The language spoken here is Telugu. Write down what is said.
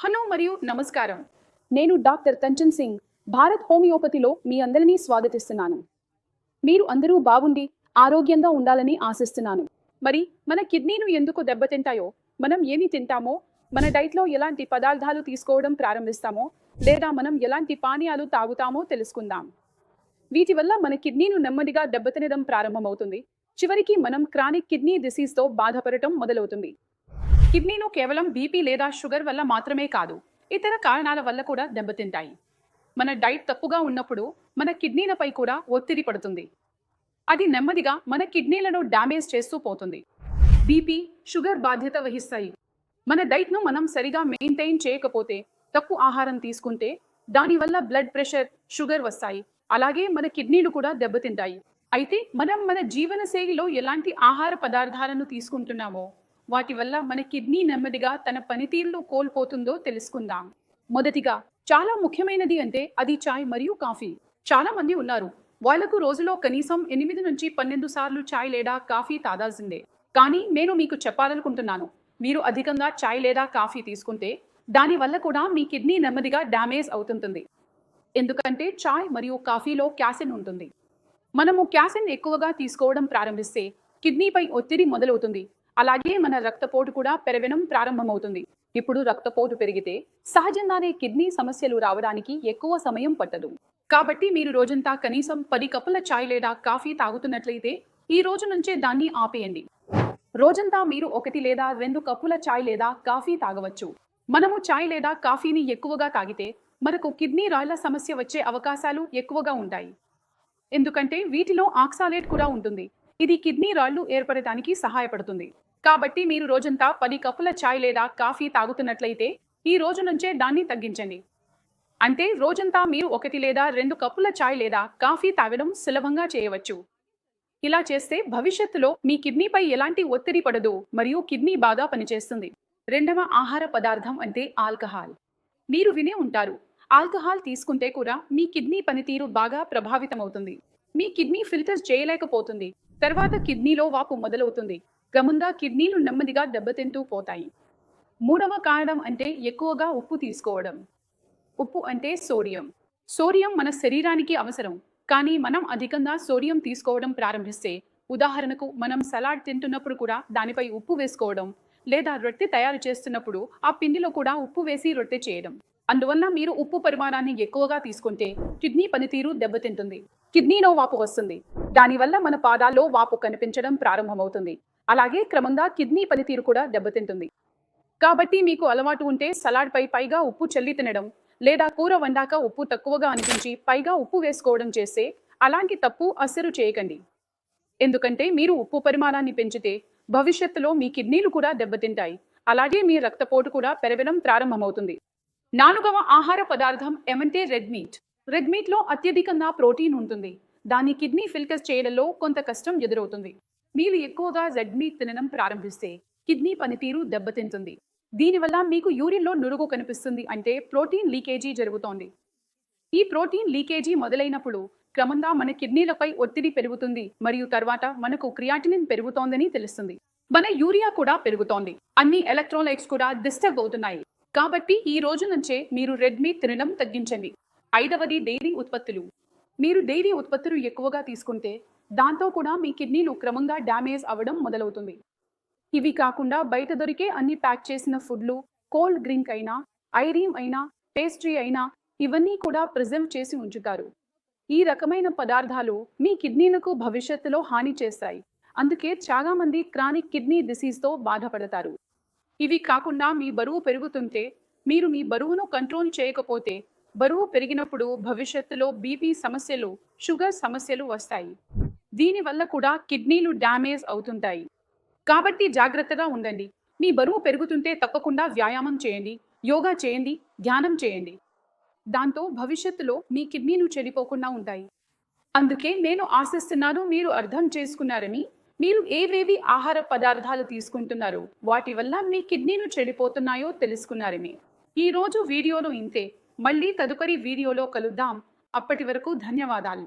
హలో మరియు నమస్కారం. నేను డాక్టర్ కంచన్ సింగ్ భారత్ హోమియోపతిలో మీ అందరినీ స్వాగతిస్తున్నాను. మీరు అందరూ బాగుండి ఆరోగ్యంగా ఉండాలని ఆశిస్తున్నాను. మరి మన కిడ్నీలు ఎందుకు దెబ్బతింటాయో మనం ఏమి తింటామో మన డైట్లో ఎలాంటి పదార్థాలు తీసుకోవడం ప్రారంభిస్తామో లేదా మనం ఎలాంటి పానీయాలు తాగుతామో తెలుసుకుందాం. వీటి వల్ల మన కిడ్నీను నెమ్మదిగా దెబ్బతినడం ప్రారంభమవుతుంది. చివరికి మనం క్రానిక్ కిడ్నీ డిసీజ్తో బాధపడటం మొదలవుతుంది. కిడ్నీను కేవలం బీపీ లేదా షుగర్ వల్ల మాత్రమే కాదు ఇతర కారణాల వల్ల కూడా దెబ్బతింటాయి. మన డైట్ తప్పుగా ఉన్నప్పుడు మన కిడ్నీలపై కూడా ఒత్తిడి పడుతుంది. అది నెమ్మదిగా మన కిడ్నీలను డ్యామేజ్ చేస్తూ పోతుంది. బీపీ షుగర్ బాధ్యత వహిస్తాయి. మన డైట్ను మనం సరిగా మెయింటైన్ చేయకపోతే తక్కువ ఆహారం తీసుకుంటే దానివల్ల బ్లడ్ ప్రెషర్ షుగర్ వస్తాయి. అలాగే మన కిడ్నీలు కూడా దెబ్బతింటాయి. అయితే మనం మన జీవనశైలిలో ఎలాంటి ఆహార పదార్థాలను తీసుకుంటున్నామో వాటి వల్ల మన కిడ్నీ నెమ్మదిగా తన పనితీరులో కోల్పోతుందో తెలుసుకుందాం. మొదటిగా చాలా ముఖ్యమైనది అంటే అది చాయ్ మరియు కాఫీ. చాలా మంది ఉన్నారు. వాళ్ళకు రోజులో కనీసం ఎనిమిది నుంచి పన్నెండు సార్లు చాయ్ లేదా కాఫీ తాదాల్సిందే కానీ నేను మీకు చెప్పాలనుకుంటున్నాను. మీరు అధికంగా చాయ్ లేదా కాఫీ తీసుకుంటే దానివల్ల కూడా మీ కిడ్నీ నెమ్మదిగా డ్యామేజ్ అవుతుంటుంది. ఎందుకంటే చాయ్ మరియు కాఫీలో క్యాసిన్ ఉంటుంది. మనము క్యాసిన్ ఎక్కువగా తీసుకోవడం ప్రారంభిస్తే కిడ్నీపై ఒత్తిడి మొదలవుతుంది. అలాగే మన రక్తపోటు కూడా పెరగడం ప్రారంభమవుతుంది. ఇప్పుడు రక్తపోటు పెరిగితే సహజంగానే కిడ్నీ సమస్యలు రావడానికి ఎక్కువ సమయం పట్టదు. కాబట్టి మీరు రోజంతా కనీసం పది కప్పుల చాయ్ లేదా కాఫీ తాగుతున్నట్లయితే ఈ రోజు నుంచే దాన్ని ఆపేయండి. రోజంతా మీరు ఒకటి లేదా రెండు కప్పుల చాయ్ లేదా కాఫీ తాగవచ్చు. మనము చాయ్ లేదా కాఫీని ఎక్కువగా తాగితే మనకు కిడ్నీ రాళ్ళ సమస్య వచ్చే అవకాశాలు ఎక్కువగా ఉంటాయి. ఎందుకంటే వీటిలో ఆక్సాలేట్ కూడా ఉంటుంది. ఇది కిడ్నీ రాళ్ళు ఏర్పడటానికి సహాయపడుతుంది. కాబట్టి మీరు రోజంతా పది కప్పుల చాయ్ లేదా కాఫీ తాగుతున్నట్లయితే ఈ రోజు నుంచే దాన్ని తగ్గించండి. అంటే రోజంతా మీరు ఒకటి లేదా రెండు కప్పుల చాయ్ లేదా కాఫీ తాగడం సులభంగా చేయవచ్చు. ఇలా చేస్తే భవిష్యత్తులో మీ కిడ్నీపై ఎలాంటి ఒత్తిడి పడదు మరియు కిడ్నీ బాగా పనిచేస్తుంది. రెండవ ఆహార పదార్థం అంటే ఆల్కహాల్. మీరు వినే ఉంటారు ఆల్కహాల్ తీసుకుంటే కూడా మీ కిడ్నీ పనితీరు బాగా ప్రభావితమవుతుంది. మీ కిడ్నీ ఫిల్టర్స్ చేయలేకపోతుంది. తర్వాత కిడ్నీలో వాపు మొదలవుతుంది. క్రమంగా కిడ్నీలు నెమ్మదిగా దెబ్బతింటూ పోతాయి. మూడవ కారణం అంటే ఎక్కువగా ఉప్పు తీసుకోవడం. ఉప్పు అంటే సోడియం. సోడియం మన శరీరానికి అవసరం. కానీ మనం అధికంగా సోడియం తీసుకోవడం ప్రారంభిస్తే ఉదాహరణకు మనం సలాడ్ తింటున్నప్పుడు కూడా దానిపై ఉప్పు వేసుకోవడం లేదా రొట్టె తయారు చేస్తున్నప్పుడు ఆ పిండిలో కూడా ఉప్పు వేసి రొట్టె చేయడం. అందువల్ల మీరు ఉప్పు పరిమాణాన్ని ఎక్కువగా తీసుకుంటే కిడ్నీ పనితీరు దెబ్బతింటుంది. కిడ్నీలో వాపు వస్తుంది. దానివల్ల మన పాదాల్లో వాపు కనిపించడం ప్రారంభమవుతుంది. అలాగే క్రమంగా కిడ్నీ పనితీరు కూడా దెబ్బతింటుంది. కాబట్టి మీకు అలవాటు ఉంటే సలాడ్పై పైగా ఉప్పు చల్లి తినడం లేదా కూర వండాక ఉప్పు తక్కువగా అనిపించి పైగా ఉప్పు వేసుకోవడం చేస్తే అలాంటి తప్పు అస్సలు చేయకండి. ఎందుకంటే మీరు ఉప్పు పరిమాణాన్ని పెంచితే భవిష్యత్తులో మీ కిడ్నీలు కూడా దెబ్బతింటాయి. అలాగే మీ రక్తపోటు కూడా పెరగడం ప్రారంభమవుతుంది. నాలుగవ ఆహార పదార్థం ఏమంటే రెడ్ మీట్ రెడ్ మీట్లో అత్యధికంగా ప్రోటీన్ ఉంటుంది. దాని కిడ్నీ ఫిల్కస్ చేయడంలో కొంత కష్టం ఎదురవుతుంది. మీరు ఎక్కువగా రెడ్ మీట్ తినడం ప్రారంభిస్తే కిడ్నీ పనితీరు దెబ్బతింటుంది. దీనివల్ల మీకు యూరిన్లో నురుగు కనిపిస్తుంది అంటే ప్రోటీన్ లీకేజీ జరుగుతోంది. ఈ ప్రోటీన్ లీకేజీ మొదలైనప్పుడు క్రమంగా మన కిడ్నీలపై ఒత్తిడి పెరుగుతుంది మరియు తర్వాత మనకు క్రియాటినిన్ పెరుగుతోందని తెలుస్తుంది. మన యూరియా కూడా పెరుగుతోంది. అన్ని ఎలక్ట్రోలైట్స్ కూడా డిస్టర్బ్ అవుతున్నాయి. కాబట్టి ఈ రోజు నుంచే మీరు రెడ్ మీట్ తినడం తగ్గించండి. ఐదవది డైరీ ఉత్పత్తులు. మీరు డైరీ ఉత్పత్తులు ఎక్కువగా తీసుకుంటే దాంతో కూడా మీ కిడ్నీలు క్రమంగా డ్యామేజ్ అవ్వడం మొదలవుతుంది. ఇవి కాకుండా బయట దొరికే అన్ని ప్యాక్ చేసిన ఫుడ్లు కోల్డ్ డ్రింక్ అయినా ఐరీమ్ అయినా పేస్ట్రీ అయినా ఇవన్నీ కూడా ప్రిజర్వ్ చేసి ఉంచుతారు. ఈ రకమైన పదార్థాలు మీ కిడ్నీలకు భవిష్యత్తులో హాని చేస్తాయి. అందుకే చాలామంది క్రానిక్ కిడ్నీ డిసీజ్తో బాధపడతారు. ఇవి కాకుండా మీ బరువు పెరుగుతుంటే మీరు మీ బరువును కంట్రోల్ చేయకపోతే బరువు పెరిగినప్పుడు భవిష్యత్తులో బీపీ సమస్యలు షుగర్ సమస్యలు వస్తాయి. దీనివల్ల కూడా కిడ్నీలు డ్యామేజ్ అవుతుంటాయి. కాబట్టి జాగ్రత్తగా ఉండండి. మీ బరువు పెరుగుతుంటే తప్పకుండా వ్యాయామం చేయండి. యోగా చేయండి. ధ్యానం చేయండి. దాంతో భవిష్యత్తులో మీ కిడ్నీలు చెడిపోకుండా ఉంటాయి. అందుకే నేను ఆశిస్తున్నాను మీరు అర్థం చేసుకున్నారని. మీరు ఏవేవి ఆహార పదార్థాలు తీసుకుంటున్నారు వాటి వల్ల మీ కిడ్నీలు చెడిపోతున్నాయో తెలుసుకున్నారని. ఈరోజు వీడియోలో ఇంతే. మళ్ళీ తదుపరి వీడియోలో కలుద్దాం. అప్పటి వరకు ధన్యవాదాలు.